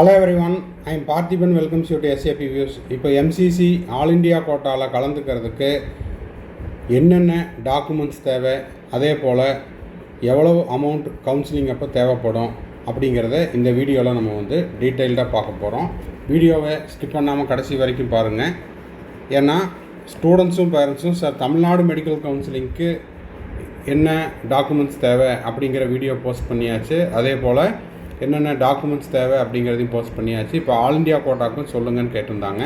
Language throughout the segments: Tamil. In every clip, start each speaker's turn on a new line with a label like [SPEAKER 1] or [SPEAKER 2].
[SPEAKER 1] Hello everyone I am Parthiban welcomes you to SAP views இப்போ எம்சிசி ஆல் இண்டியா கோட்டாவில் கலந்துக்கிறதுக்கு என்னென்ன டாக்குமெண்ட்ஸ் தேவை? அதே போல் எவ்வளவு அமௌண்ட் கவுன்சிலிங் அப்போ தேவைப்படும் அப்படிங்கிறத இந்த வீடியோவில் நம்ம வந்து டீட்டெயில்டாக பார்க்க போகிறோம் வீடியோவை ஸ்கிப் பண்ணாமல் கடைசி வரைக்கும் பாருங்கள் ஏன்னா ஸ்டூடெண்ட்ஸும் பேரண்ட்ஸும் சார் தமிழ்நாடு மெடிக்கல் கவுன்சிலிங்க்கு என்ன டாக்குமெண்ட்ஸ் தேவை அப்படிங்கிற வீடியோ போஸ்ட் பண்ணியாச்சு. அதே போல் என்னென்ன டாக்குமெண்ட்ஸ் தேவை அப்படிங்கிறதையும் போஸ்ட் பண்ணியாச்சு. இப்போ ஆல் இண்டியா கோட்டாக்கும் சொல்லுங்கன்னு கேட்டிருந்தாங்க.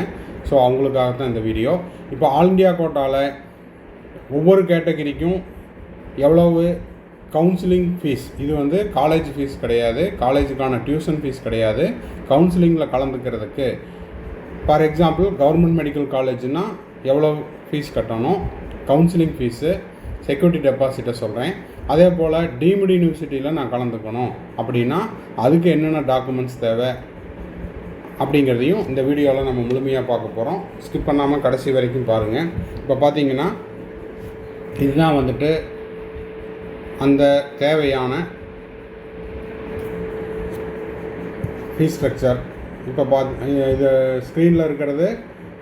[SPEAKER 1] ஸோ அவங்களுக்காக தான் இந்த வீடியோ இப்போ ஆல் இண்டியா கோட்டாவில் ஒவ்வொரு கேட்டகரிக்கும் எவ்வளவு கவுன்சிலிங் ஃபீஸ் இது வந்து காலேஜ் ஃபீஸ் கிடையாது. காலேஜுக்கான டியூஷன் ஃபீஸ் கிடையாது. கவுன்சிலிங்கில் கலந்துக்கிறதுக்கு ஃபார் எக்ஸாம்பிள் கவர்மெண்ட் மெடிக்கல் காலேஜ்னால் எவ்வளோ ஃபீஸ் கட்டணும்? கவுன்சிலிங் ஃபீஸு செக்யூரிட்டி டெபாசிட்டை சொல்கிறேன் அதே போல் டீம்டு யூனிவர்சிட்டியில் நான் கலந்துக்கணும். அப்படின்னா அதுக்கு என்னென்ன டாக்குமெண்ட்ஸ் தேவை அப்படிங்கிறதையும் இந்த வீடியோவில் நம்ம முழுமையாக பார்க்க போகிறோம் ஸ்கிப் பண்ணாமல் கடைசி வரைக்கும் பாருங்கள் இப்போ பார்த்தீங்கன்னா இதுதான் வந்துட்டு அந்த தேவையான ஃபீஸ் ஸ்ட்ரக்சர் இப்போ பார்த்து இது ஸ்க்ரீனில் இருக்கிறது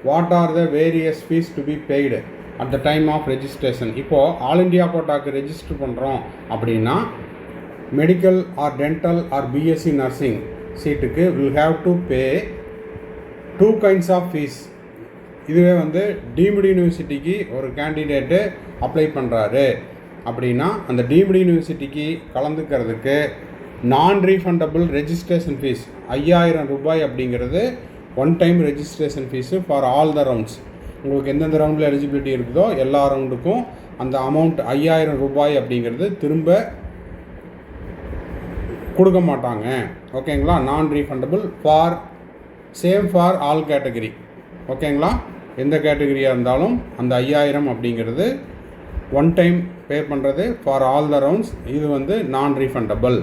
[SPEAKER 1] what are the various fees to be paid at the time of registration இப்போது ஆல் இண்டியா கோட்டாக்கு ரெஜிஸ்டர் பண்ணுறோம் அப்படின்னா medical or dental or BSc nursing சீட்டுக்கு will have to pay two kinds of fees இதுவே வந்து டீம்டு யூனிவர்சிட்டிக்கு ஒரு கேண்டிடேட்டு அப்ளை பண்ணுறாரு அப்படின்னா அந்த டீம்டு யூனிவர்சிட்டிக்கு கலந்துக்கிறதுக்கு நான் ரீஃபண்டபிள் ரெஜிஸ்ட்ரேஷன் ஃபீஸ் ஐயாயிரம் ரூபாய் அப்படிங்கிறது one time registration fees for all the rounds உங்களுக்கு எந்தெந்த ரவுண்டில் எலிஜிபிலிட்டி இருக்குதோ எல்லா ரவுண்டுக்கும் அந்த அமௌண்ட் ஐயாயிரம் ரூபாய் அப்படிங்கிறது திரும்ப கொடுக்க மாட்டாங்க. ஓகேங்களா non refundable for same for all category ஓகேங்களா எந்த கேட்டகரியாக இருந்தாலும் அந்த ஐயாயிரம் அப்படிங்கிறது ஒன் டைம் பே பண்ணுறது ஃபார் ஆல் த ரவுண்ட்ஸ் இது வந்து நான் ரீஃபண்டபிள்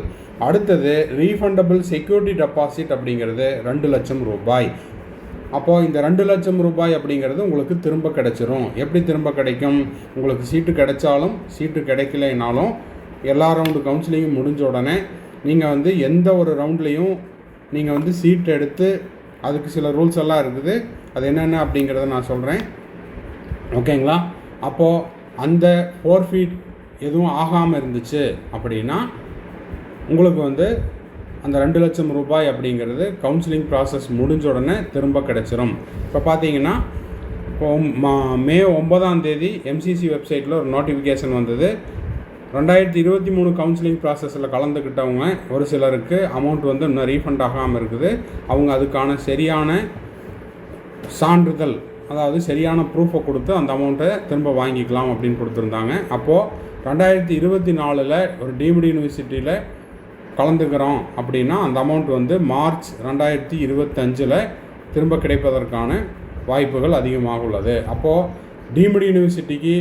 [SPEAKER 1] அடுத்தது ரீஃபண்டபிள் செக்யூரிட்டி டெபாசிட் அப்படிங்கிறது ரெண்டு லட்சம் ரூபாய். அப்போது இந்த ரெண்டு லட்சம் ரூபாய் அப்படிங்கிறது உங்களுக்கு திரும்ப கிடைச்சிரும். எப்படி திரும்ப கிடைக்கும்? உங்களுக்கு சீட்டு கிடைச்சாலும் சீட்டு கிடைக்கலைனாலும் எல்லா ரவுண்டு கவுன்சிலிங்கும் முடிஞ்ச உடனே நீங்கள் வந்து எந்த ஒரு ரவுண்ட்லேயும் நீங்கள் வந்து சீட் எடுத்து அதுக்கு சில ரூல்ஸ் எல்லாம் இருக்குது. அது என்னென்ன அப்படிங்கிறத நான் சொல்கிறேன் ஓகேங்களா அப்போது அந்த ஃபோர் ஃபீட் எதுவும் ஆகாமல் இருந்துச்சு அப்படின்னா உங்களுக்கு வந்து அந்த ரெண்டு லட்சம் ரூபாய் அப்படிங்கிறது கவுன்சிலிங் ப்ராசஸ் முடிஞ்ச உடனே திரும்ப கிடச்சிரும். இப்போ பார்த்தீங்கன்னா இப்போ மா- மே ஒன்பதாம் தேதி எம்சிசி வெப்சைட்டில் ஒரு நோட்டிஃபிகேஷன் வந்தது. ரெண்டாயிரத்தி இருபத்தி மூணு கவுன்சிலிங் ப்ராசஸில் கலந்துக்கிட்டவங்க ஒரு சிலருக்கு அமௌண்ட் வந்து இன்னும் ரீஃபண்ட் ஆகாமல் இருக்குது. அவங்க அதுக்கான சரியான சான்றிதழ் அதாவது சரியான ப்ரூஃபை கொடுத்து அந்த அமௌண்ட்டை திரும்ப வாங்கிக்கலாம் அப்படின்னு கொடுத்துருந்தாங்க. அப்போது ரெண்டாயிரத்தி இருபத்தி நாலில் ஒரு டீம்டு யூனிவர்சிட்டியில் கலந்துக்கிறோம் அப்படின்னா அந்த அமௌண்ட் வந்து மார்ச் ரெண்டாயிரத்தி இருபத்தஞ்சில் திரும்ப கிடைப்பதற்கான வாய்ப்புகள் அதிகமாக உள்ளது. அப்போது டீம்டு யூனிவர்சிட்டிக்கு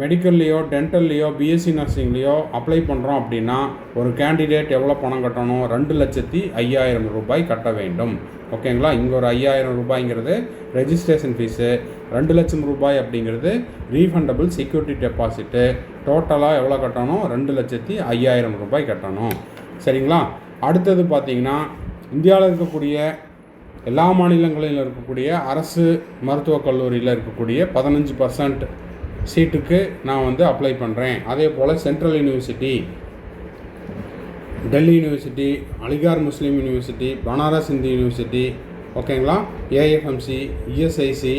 [SPEAKER 1] மெடிக்கல்லையோ டென்டல்லையோ பிஎஸ்சி நர்சிங்லேயோ அப்ளை பண்ணுறோம் அப்படின்னா ஒரு கேண்டிடேட் எவ்வளோ பணம் கட்டணும்? ரெண்டு லட்சத்தி ஐயாயிரம் ரூபாய் கட்ட வேண்டும். ஓகேங்களா இங்கே ஒரு ஐயாயிரம் ரூபாய்ங்கிறது ரெஜிஸ்ட்ரேஷன் ஃபீஸு ரெண்டு லட்சம் ரூபாய் அப்படிங்கிறது ரீஃபண்டபிள் செக்யூரிட்டி டெபாசிட்டு டோட்டலாக எவ்வளோ கட்டணும்? ரெண்டு லட்சத்தி ஐயாயிரம் ரூபாய் கட்டணும். சரிங்களா? அடுத்தது பார்த்தீங்கன்னா இந்தியாவில் இருக்கக்கூடிய எல்லா மாநிலங்களிலும் இருக்கக்கூடிய அரசு மருத்துவக் கல்லூரியில் இருக்கக்கூடிய பதினஞ்சு பர்சன்ட் சீட்டுக்கு நான் வந்து அப்ளை பண்ணுறேன் அதே போல் central university Delhi university Aligarh Muslim university Banaras Hindu university ஓகேங்களா ஏஎஃப்எம்சி இஎஸ்ஐசி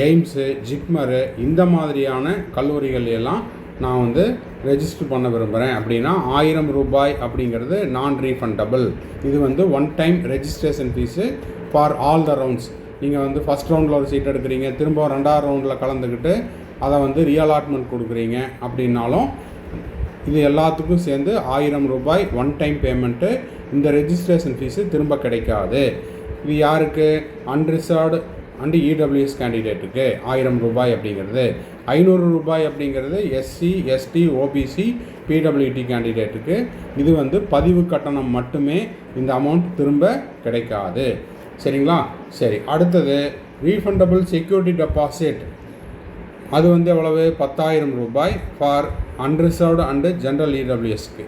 [SPEAKER 1] எய்ம்ஸு ஜிப்மரு இந்த மாதிரியான கல்லூரிகள் எல்லாம் நான் வந்து ரெஜிஸ்டர் பண்ண விரும்புகிறேன் அப்படின்னா ஆயிரம் ரூபாய் அப்படிங்கிறது நான் ரீஃபண்டபிள் இது வந்து one time registration fees for all the rounds நீங்கள் வந்து ஃபஸ்ட் ரவுண்டில் ஒரு சீட் எடுக்கிறீங்க திரும்ப ரெண்டாவது ரவுண்டில் கலந்துக்கிட்டு அதை வந்து ரீஅலாட்மெண்ட் கொடுக்குறீங்க அப்படின்னாலும் இது எல்லாத்துக்கும் சேர்ந்து ஆயிரம் ரூபாய் ஒன் டைம் பேமெண்ட்டு இந்த ரெஜிஸ்ட்ரேஷன் ஃபீஸு திரும்ப கிடைக்காது. இது யாருக்கு? அன்ரிசர்வ்டு அண்டு இடபிள்யூஎஸ் கேண்டிடேட்டுக்கு ஆயிரம் ரூபாய் அப்படிங்கிறது ஐநூறு ரூபாய் அப்படிங்கிறது எஸ்சி எஸ்டி ஓபிசி பிடபிள்யூடி கேண்டிடேட்டுக்கு. இது வந்து பதிவு கட்டணம் மட்டுமே இந்த அமௌண்ட் திரும்ப கிடைக்காது. சரிங்களா? சரி அடுத்தது ரீஃபண்டபிள் செக்யூரிட்டி டெபாசிட் அது வந்து எவ்வளவு? பத்தாயிரம் ரூபாய் ஃபார் அன்ரிசர்வ்டு அண்டு ஜென்ரல் இடபிள்யூஎஸ்க்கு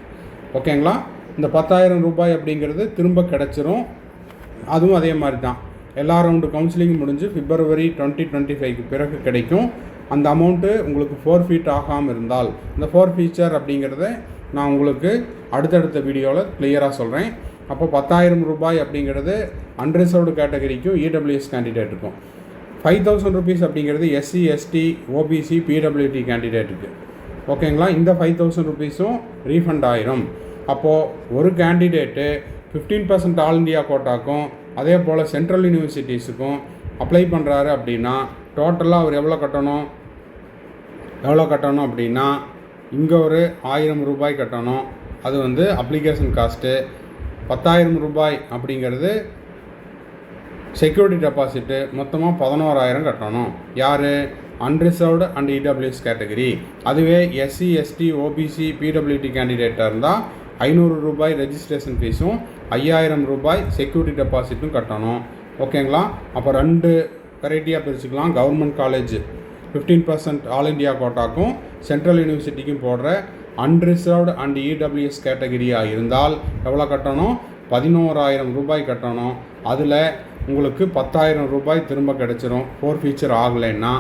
[SPEAKER 1] ஓகேங்களா இந்த பத்தாயிரம் ரூபாய் அப்படிங்கிறது திரும்ப கிடச்சிரும். அதுவும் அதே மாதிரி தான் எல்லா ரவுண்டு கவுன்சிலிங் முடிஞ்சு பிப்ரவரி டுவெண்ட்டி டுவெண்ட்டி ஃபைவ்க்கு பிறகு கிடைக்கும். அந்த அமௌண்ட்டு உங்களுக்கு ஃபோர் ஃபீட் ஆகாமல் இருந்தால் இந்த ஃபோர் ஃபீச்சர் அப்படிங்கிறத நான் உங்களுக்கு அடுத்தடுத்த வீடியோவில் கிளியராக சொல்கிறேன் அப்போ பத்தாயிரம் ரூபாய் அப்படிங்கிறது அன்ரிசர்வ்டு கேட்டகரிக்கும் இடபிள்யூஎஸ் கேண்டிடேட்டுக்கும் ஃபைவ் தௌசண்ட் ருபீஸ் அப்படிங்கிறது எஸ்சி எஸ்டி ஓபிசி பிடபிள்யூடி கேண்டிடேட்டுக்கு ஓகேங்களா இந்த ஃபைவ் தௌசண்ட் ருபீஸும் ரீஃபண்ட் ஆயிரும். அப்போது ஒரு candidate fifteen percent all India கோட்டாக்கும் அதே போல் சென்ட்ரல் யூனிவர்சிட்டிஸுக்கும் அப்ளை பண்ணுறாரு அப்படின்னா டோட்டலாக அவர் எவ்வளோ கட்டணும்? எவ்வளோ கட்டணும் அப்படின்னா இங்கே ஒரு ஆயிரம் ரூபாய் கட்டணும். அது வந்து அப்ளிகேஷன் காஸ்ட்டு பத்தாயிரம் ரூபாய் அப்படிங்கிறது செக்யூரிட்டி டெபாசிட்டு மொத்தமாக பதினோராயிரம் கட்டணும். யார்? அன்ரிசர்வ்டு அண்ட் இடபிள்யூஎஸ் கேட்டகரி அதுவே எஸ்சி எஸ்டி ஓபிசி பிடபிள்யூடி கேண்டிடேட்டாக இருந்தால் ஐநூறு ரூபாய் ரெஜிஸ்ட்ரேஷன் ஃபீஸும் ஐயாயிரம் ரூபாய் செக்யூரிட்டி டெபாசிட்டும் கட்டணும். ஓகேங்களா அப்போ ரெண்டு வெரைட்டியாக பிரிச்சுக்கலாம். Government college fifteen percent all India கோட்டாக்கும் central யூனிவர்சிட்டிக்கும் போடுற அன்ரிசர்வ்டு அண்ட் இடபிள்யூஎஸ் கேட்டகரியாக இருந்தால் எவ்வளோ கட்டணும்? பதினோராயிரம் ரூபாய் கட்டணும். அதில் உங்களுக்கு பத்தாயிரம் ரூபாய் திரும்ப கிடச்சிரும். ஃபோர் ஃபீச்சர் ஆகலைன்னா.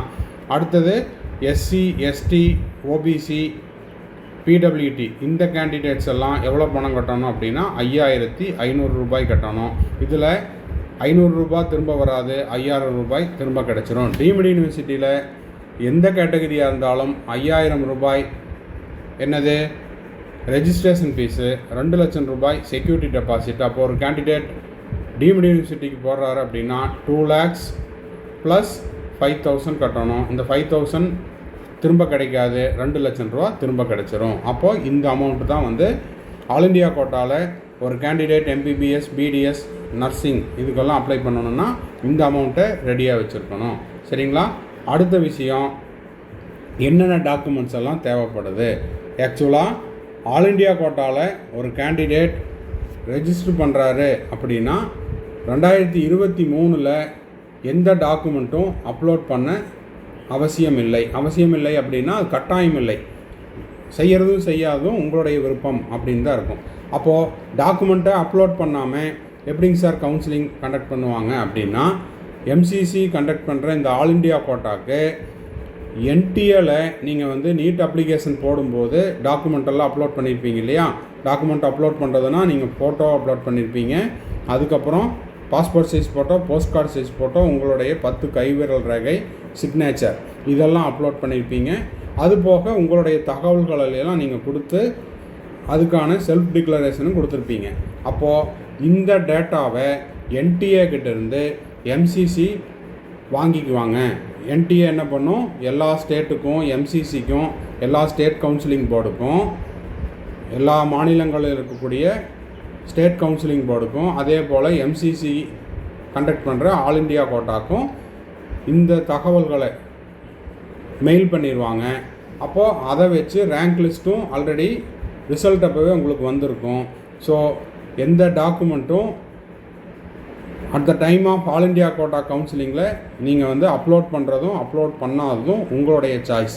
[SPEAKER 1] அடுத்தது எஸ்சி எஸ்டி ஓபிசி பிடபிள்யூடி இந்த கேண்டிடேட்ஸ் எல்லாம் எவ்வளோ பணம் கட்டணும் அப்படின்னா ஐயாயிரத்தி ஐநூறு ரூபாய் கட்டணும். இதில் ஐநூறு ரூபாய் திரும்ப வராது ஐயாயிரம் ரூபாய் திரும்ப கிடச்சிரும். டீம்டு யூனிவர்சிட்டியில் எந்த கேட்டகரியாக இருந்தாலும் ஐயாயிரம் ரூபாய் என்னது? ரெஜிஸ்ட்ரேஷன் ஃபீஸு ரெண்டு லட்சம் ரூபாய் செக்யூரிட்டி டெபாசிட் அப்போ ஒரு கேண்டிடேட் டீம்டு யூனிவர்சிட்டிக்கு போடுறாரு அப்படின்னா two lakhs plus five thousand கட்டணும். இந்த ஃபைவ் தௌசண்ட் திரும்ப கிடைக்காது. ரெண்டு லட்சம் ரூபா திரும்ப கிடைச்சிரும். அப்போது இந்த அமௌண்ட்டு தான் வந்து ஆல் இண்டியா கோட்டாவில் ஒரு கேண்டிடேட் எம்பிபிஎஸ் பிடிஎஸ் நர்சிங் இதுக்கெல்லாம் அப்ளை பண்ணணும்னா இந்த அமௌண்ட்டை ரெடியாக வச்சுருக்கணும். சரிங்களா? அடுத்த விஷயம் என்னென்ன டாக்குமெண்ட்ஸ் எல்லாம் தேவைப்படுது? ஆக்சுவலாக ஆல் இண்டியா கோட்டாவில் ஒரு கேண்டிடேட் ரெஜிஸ்டர் பண்ணுறாரு அப்படின்னா ரெண்டாயிரத்தி இருபத்தி மூணில் எந்த டாக்குமெண்ட்டும் அப்லோட் பண்ண அவசியம் இல்லை அவசியம் இல்லை அப்படின்னா கட்டாயம் இல்லை செய்கிறதும் செய்யாததும் உங்களுடைய விருப்பம் அப்படின்னு தான் இருக்கும். அப்போது டாக்குமெண்ட்டை அப்லோட் பண்ணாமல் எப்படிங்க சார் கவுன்சிலிங் கண்டக்ட் பண்ணுவாங்க அப்படின்னா எம்சிசி கண்டக்ட் பண்ணுற இந்த ஆல் இண்டியா கோட்டாக்கு என்டிஏல நீங்கள் வந்து நீட் அப்ளிகேஷன் போடும்போது டாக்குமெண்ட்டெல்லாம் அப்லோட் பண்ணியிருப்பீங்க இல்லையா? டாக்குமெண்ட் அப்லோட் பண்ணுறதுனா நீங்கள் ஃபோட்டோ அப்லோட் பண்ணியிருப்பீங்க அதுக்கப்புறம் passport size photo post card size photo உங்களுடைய பத்து கைவிரல் ரேகை சிக்னேச்சர் இதெல்லாம் அப்லோட் பண்ணியிருப்பீங்க அது போக உங்களுடைய தகவல்களையெல்லாம் நீங்கள் கொடுத்து அதுக்கான செல்ஃப் டிக்ளரேஷனும் கொடுத்துருப்பீங்க. அப்போது இந்த டேட்டாவை என்டிஏ கிட்டேருந்து எம்சிசி வாங்கிக்குவாங்க. என்டிஏ என்ன பண்ணும்? எல்லா ஸ்டேட்டுக்கும் எம்சிசிக்கும் எல்லா ஸ்டேட் கவுன்சிலிங் போர்டுக்கும் எல்லா மாநிலங்களில் இருக்கக்கூடிய ஸ்டேட் கவுன்சிலிங் போர்டுக்கும் அதே போல் எம்சிசி கண்டக்ட் பண்ணுற ஆல் இண்டியா கோட்டாக்கும் இந்த தகவல்களை மெயில் பண்ணிடுவாங்க அப்போது அதை வச்சு ரேங்க் லிஸ்ட்டும் ஆல்ரெடி ரிசல்ட் அப்போவே உங்களுக்கு வந்திருக்கும். ஸோ எந்த டாக்குமெண்ட்டும் at the time of all India quota கவுன்சிலிங்கில் நீங்கள் வந்து அப்லோட் பண்ணுறதும் அப்லோட் பண்ணாததும் உங்களுடைய சாய்ஸ்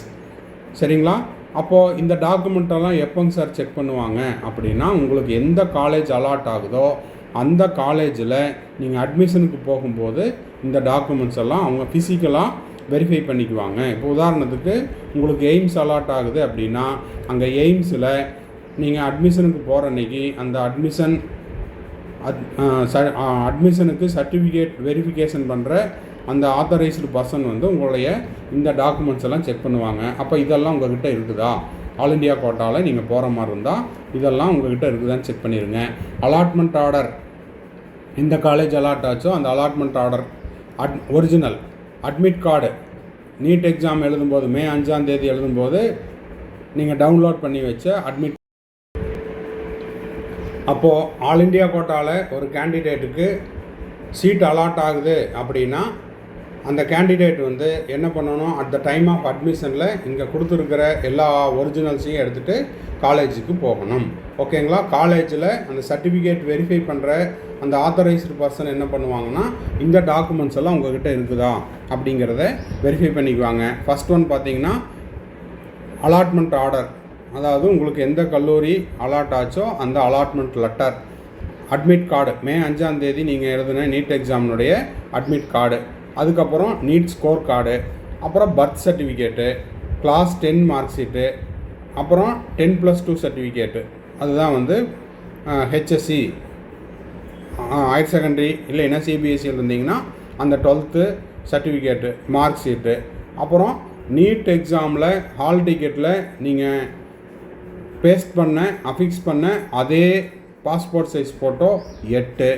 [SPEAKER 1] சரிங்களா? அப்போது இந்த டாக்குமெண்ட்டெல்லாம் எப்போங்க சார் செக் பண்ணுவாங்க அப்படின்னா உங்களுக்கு எந்த காலேஜ் அலாட் ஆகுதோ அந்த காலேஜில் நீங்கள் அட்மிஷனுக்கு போகும்போது இந்த டாக்குமெண்ட்ஸ் எல்லாம் அவங்க ஃபிசிக்கலாக வெரிஃபை பண்ணிக்குவாங்க. இப்போ உதாரணத்துக்கு உங்களுக்கு எய்ம்ஸ் அலாட் ஆகுது அப்படின்னா அங்கே எய்ம்ஸில் நீங்கள் அட்மிஷனுக்கு போகிற அன்னைக்கு அந்த அட்மிஷன் அட் அட்மிஷனுக்கு சர்டிஃபிகேட் வெரிஃபிகேஷன் பண்ணுற அந்த ஆத்தரைஸ்டு பர்சன் வந்து உங்களுடைய இந்த டாக்குமெண்ட்ஸ் எல்லாம் செக் பண்ணுவாங்க. அப்போ இதெல்லாம் உங்ககிட்ட இருக்குதா? ஆல் இண்டியா கோட்டாவில் நீங்கள் போகிற மாதிரி இருந்தால் இதெல்லாம் உங்ககிட்ட இருக்குதான்னு செக் பண்ணிடுங்க அலாட்மெண்ட் ஆர்டர் இந்த காலேஜ் அலாட் ஆச்சோ அந்த allotment order at original admit card NEET exam எழுதும்போது மே அஞ்சாம் தேதி எழுதும்போது நீங்கள் டவுன்லோட் பண்ணி வச்ச அட்மிட் அப்போது ஆல் இண்டியா கோட்டாவில் ஒரு கேண்டிடேட்டுக்கு சீட் அலாட் ஆகுது அப்படின்னா அந்த கேண்டிடேட் வந்து என்ன பண்ணணும்? அட் த டைம் ஆஃப் அட்மிஷனில் இங்கே கொடுத்துருக்கிற எல்லா ஒரிஜினல்ஸையும் எடுத்துகிட்டு காலேஜுக்கு போகணும். ஓகேங்களா காலேஜில் அந்த சர்டிஃபிகேட் வெரிஃபை பண்ணுற அந்த ஆத்தரைஸ்டு பர்சன் என்ன பண்ணுவாங்கன்னா இந்த டாக்குமெண்ட்ஸ் எல்லாம் உங்ககிட்ட இருக்குதா? அப்படிங்கிறத வெரிஃபை பண்ணிக்குவாங்க. ஃபஸ்ட் ஒன் பார்த்தீங்கன்னா அலாட்மெண்ட் ஆர்டர் அதாவது உங்களுக்கு எந்த கல்லூரி அலாட் ஆச்சோ அந்த allotment letter admit card May அஞ்சாம் தேதி நீங்கள் எழுதின நீட் எக்ஸாமினுடைய அட்மிட் கார்டு அதுக்கப்புறம் நீட் ஸ்கோர் கார்டு அப்புறம் birth certificate class ten mark sheet அப்புறம் டென் ப்ளஸ் டூ சர்டிஃபிகேட்டு அதுதான் வந்து ஹெச்எஸ்சி ஹையர் செகண்டரி இல்லைன்னா சிபிஎஸ்சியில் இருந்தீங்கன்னா அந்த டுவெல்த்து சர்டிஃபிகேட்டு மார்க் ஷீட்டு அப்புறம் நீட் எக்ஸாமில் ஹால் டிக்கெட்டில் நீங்கள் பேஸ்ட் பண்ண அஃபிக்ஸ் பண்ண அதே பாஸ்போர்ட் சைஸ் ஃபோட்டோ எட்டு.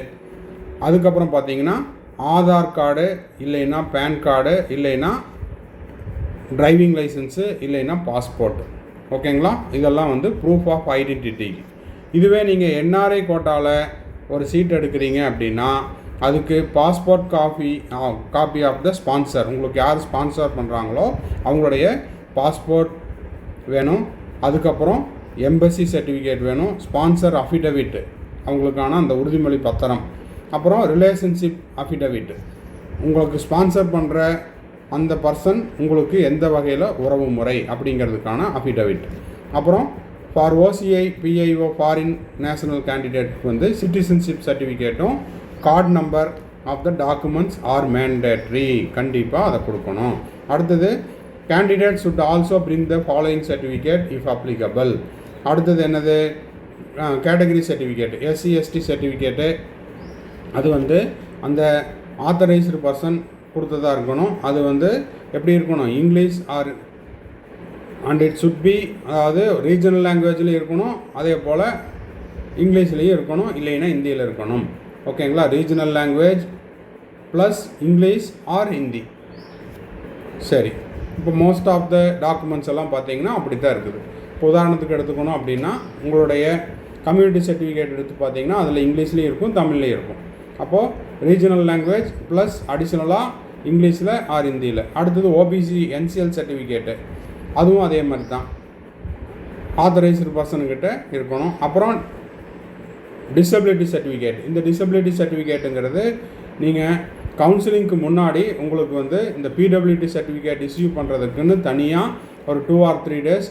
[SPEAKER 1] அதுக்கப்புறம் பார்த்தீங்கன்னா ஆதார் கார்டு இல்லைன்னா பேன் கார்டு இல்லைன்னா டிரைவிங் லைசன்ஸு இல்லைன்னா பாஸ்போர்ட் ஓகேங்களா? இதெல்லாம் வந்து ப்ரூஃப் ஆஃப் ஐடென்டிட்டி இதுவே நீங்கள் என்ஆர்ஐ கோட்டாவில் ஒரு சீட் எடுக்கிறீங்க அப்படின்னா அதுக்கு passport copy copy of the sponsor உங்களுக்கு யார் ஸ்பான்சர் பண்ணுறாங்களோ அவங்களுடைய பாஸ்போர்ட் வேணும். அதுக்கப்புறம் எம்பசி சர்டிஃபிகேட் வேணும். ஸ்பான்சர் அஃபிடவிட் அவங்களுக்கான அந்த உறுதிமொழி பத்திரம். அப்புறம் ரிலேஷன்ஷிப் அஃபிடவிட் உங்களுக்கு ஸ்பான்சர் பண்ணுற அந்த பர்சன் உங்களுக்கு எந்த வகையில் உறவு முறை அப்படிங்கிறதுக்கான அஃபிடவிட் அப்புறம் for OCI PIO foreign national candidate வந்து citizenship சர்டிஃபிகேட்டும் card number of the documents are mandatory கண்டிப்பாக அதை கொடுக்கணும். அடுத்தது candidate should also bring the following certificate if applicable அடுத்தது என்னது? Category certificate SC ST certificate அது வந்து அந்த ஆத்தரைஸ்டு பர்சன் கொடுத்ததாக இருக்கணும். அது வந்து எப்படி இருக்கணும்? English or and it should be அதாவது ரீஜனல் லாங்குவேஜ்லேயும் இருக்கணும். அதே போல் இங்கிலீஷ்லேயும் இருக்கணும். இல்லைன்னா ஹிந்தியில் இருக்கணும். ஓகேங்களா? Regional language plus English or Hindi சரி. இப்போ மோஸ்ட் ஆஃப் த டாக்குமெண்ட்ஸ் எல்லாம் பார்த்தீங்கன்னா அப்படி தான் இருக்குது. இப்போ உதாரணத்துக்கு எடுத்துக்கணும் அப்படின்னா உங்களுடைய கம்யூனிட்டி சர்டிஃபிகேட் எடுத்து பார்த்தீங்கன்னா அதில் இங்கிலீஷ்லேயும் இருக்கும் தமிழ்லேயும் இருக்கும். அப்போது ரீஜனல் லாங்குவேஜ் ப்ளஸ் அடிஷ்னலாக இங்கிலீஷில் ஆர் ஹிந்தியில். அடுத்தது ஓபிசி என்சிஎல் சர்டிஃபிகேட்டு அதுவும் அதே மாதிரி தான். ஆத்தரைஸ்டு பர்சனுக்கிட்ட இருக்கணும். அப்புறம் டிசபிலிட்டி சர்டிஃபிகேட் இந்த டிசபிலிட்டி சர்டிஃபிகேட்டுங்கிறது நீங்கள் கவுன்சிலிங்க்கு முன்னாடி உங்களுக்கு வந்து இந்த பிடபிள்யூடி சர்டிஃபிகேட் இஸ்யூ பண்ணுறதுக்குன்னு தனியாக ஒரு டூ ஆர் த்ரீ டேஸ்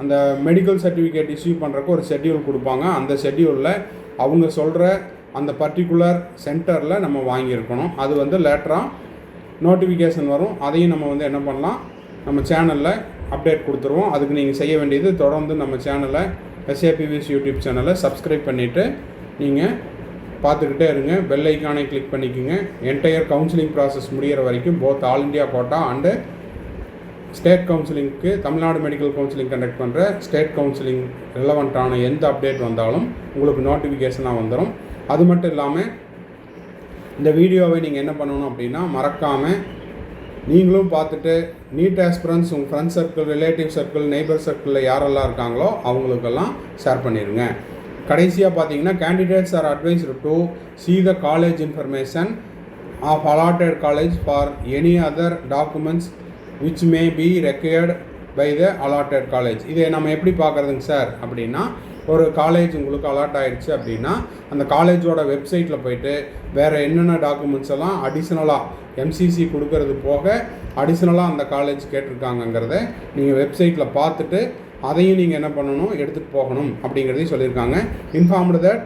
[SPEAKER 1] அந்த மெடிக்கல் சர்டிஃபிகேட் இஷ்யூ பண்ணுறக்கு ஒரு ஷெட்யூல் கொடுப்பாங்க. அந்த ஷெட்யூலில் அவங்க சொல்கிற அந்த பர்டிகுலர் சென்டரில் நம்ம வாங்கியிருக்கணும். அது வந்து லேட்டராக நோட்டிஃபிகேஷன் வரும். அதையும் நம்ம வந்து என்ன பண்ணலாம்? நம்ம சேனலில் அப்டேட் கொடுத்துருவோம். அதுக்கு நீங்கள் செய்ய வேண்டியது தொடர்ந்து நம்ம சேனலை எஸ்ஏபிவிஸ் யூடியூப் சேனலை சப்ஸ்கிரைப் பண்ணிவிட்டு நீங்கள் பார்த்துக்கிட்டே இருங்க. பெல் ஐக்கானை கிளிக் பண்ணிக்கோங்க. என்டையர் கவுன்சிலிங் ப்ராசஸ் முடிகிற வரைக்கும் both all India quota and state கவுன்சிலிங்க்கு Tamil Nadu medical counselling conduct பண்ணுற ஸ்டேட் கவுன்சிலிங் ரிலவெண்ட்டான எந்த அப்டேட் வந்தாலும் உங்களுக்கு நோட்டிஃபிகேஷனாக வந்துடும் அது மட்டும் இல்லாமல் இந்த வீடியோவை நீங்கள் என்ன பண்ணணும் அப்படின்னா மறக்காமல் நீங்களும் பார்த்துட்டு நீட் ஆஸ்பிரன்ஸ் உங்கள் friends circle relative circle neighbour சர்க்கிளில் யாரெல்லாம் இருக்காங்களோ அவங்களுக்கெல்லாம் ஷேர் பண்ணிடுங்க கடைசியாக பார்த்தீங்கன்னா candidates are advised to see the college information of allotted college for any other documents which may be required by the allotted college இதை நம்ம எப்படி பார்க்குறதுங்க சார் அப்படின்னா ஒரு காலேஜ் உங்களுக்கு அலாட் ஆயிடுச்சு அப்படின்னா அந்த காலேஜோட வெப்சைட்டில் போயிட்டு வேறு என்னென்ன டாக்குமெண்ட்ஸ் எல்லாம் அடிஷ்னலாக எம்சிசி கொடுக்கறது போக அடிஷ்னலாக அந்த காலேஜ் கேட்டிருக்காங்கங்கிறத நீங்கள் வெப்சைட்டில் பார்த்துட்டு அதையும் நீங்கள் என்ன பண்ணணும் எடுத்துகிட்டு போகணும் அப்படிங்கிறதையும் சொல்லியிருக்காங்க. Informed that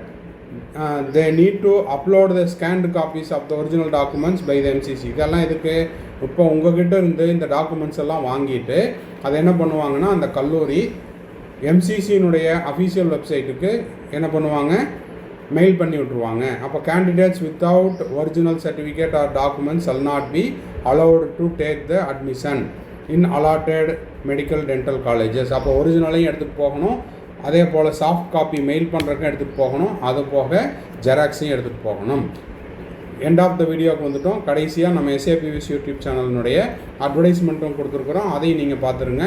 [SPEAKER 1] they need to upload the scanned copies of the original documents by the MCC இதெல்லாம் இதுக்கு இப்போ உங்ககிட்ட இருந்து இந்த டாக்குமெண்ட்ஸ் எல்லாம் வாங்கிட்டு அதை என்ன பண்ணுவாங்கன்னா அந்த கல்லூரி எம்சிசியினுடைய அஃபீஷியல் வெப்சைட்டுக்கு என்ன பண்ணுவாங்க? மெயில் பண்ணி விட்ருவாங்க அப்போ candidates without original certificate or documents will not be allowed to take the admission in allotted medical dental colleges அப்போ ஒரிஜினலையும் எடுத்துகிட்டு போகணும். அதே போல் சாஃப்ட் காப்பி மெயில் பண்ணுறதுக்கும் எடுத்துகிட்டு போகணும். அது போக ஜெராக்ஸையும் எடுத்துகிட்டு போகணும். எண்ட் ஆஃப் த வீடியோவுக்கு வந்துட்டோம். கடைசியாக நம்ம எஸ்ஏபிவிஸ் யூடியூப் சேனலினுடைய அட்வர்டைஸ்மெண்ட்டும் கொடுத்துருக்குறோம். அதையும் நீங்கள் பார்த்துருங்க.